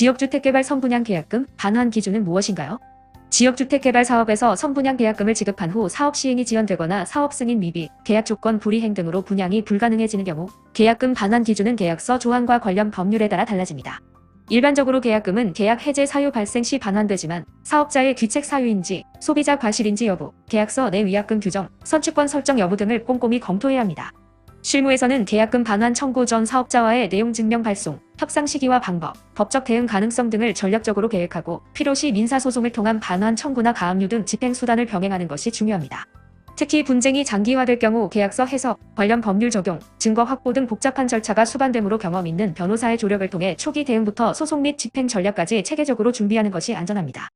지역주택개발 선분양 계약금 반환 기준은 무엇인가요? 지역주택개발 사업에서 선분양 계약금을 지급한 후 사업 시행이 지연되거나 사업 승인 미비, 계약 조건 불이행 등으로 분양이 불가능해지는 경우 계약금 반환 기준은 계약서 조항과 관련 법률에 따라 달라집니다. 일반적으로 계약금은 계약 해제 사유 발생 시 반환되지만 사업자의 귀책 사유인지 소비자 과실인지 여부, 계약서 내 위약금 규정, 선취권 설정 여부 등을 꼼꼼히 검토해야 합니다. 실무에서는 계약금 반환 청구 전 사업자와의 내용 증명 발송, 협상 시기와 방법, 법적 대응 가능성 등을 전략적으로 계획하고 필요시 민사소송을 통한 반환 청구나 가압류 등 집행 수단을 병행하는 것이 중요합니다. 특히 분쟁이 장기화될 경우 계약서 해석, 관련 법률 적용, 증거 확보 등 복잡한 절차가 수반되므로 경험 있는 변호사의 조력을 통해 초기 대응부터 소송 및 집행 전략까지 체계적으로 준비하는 것이 안전합니다.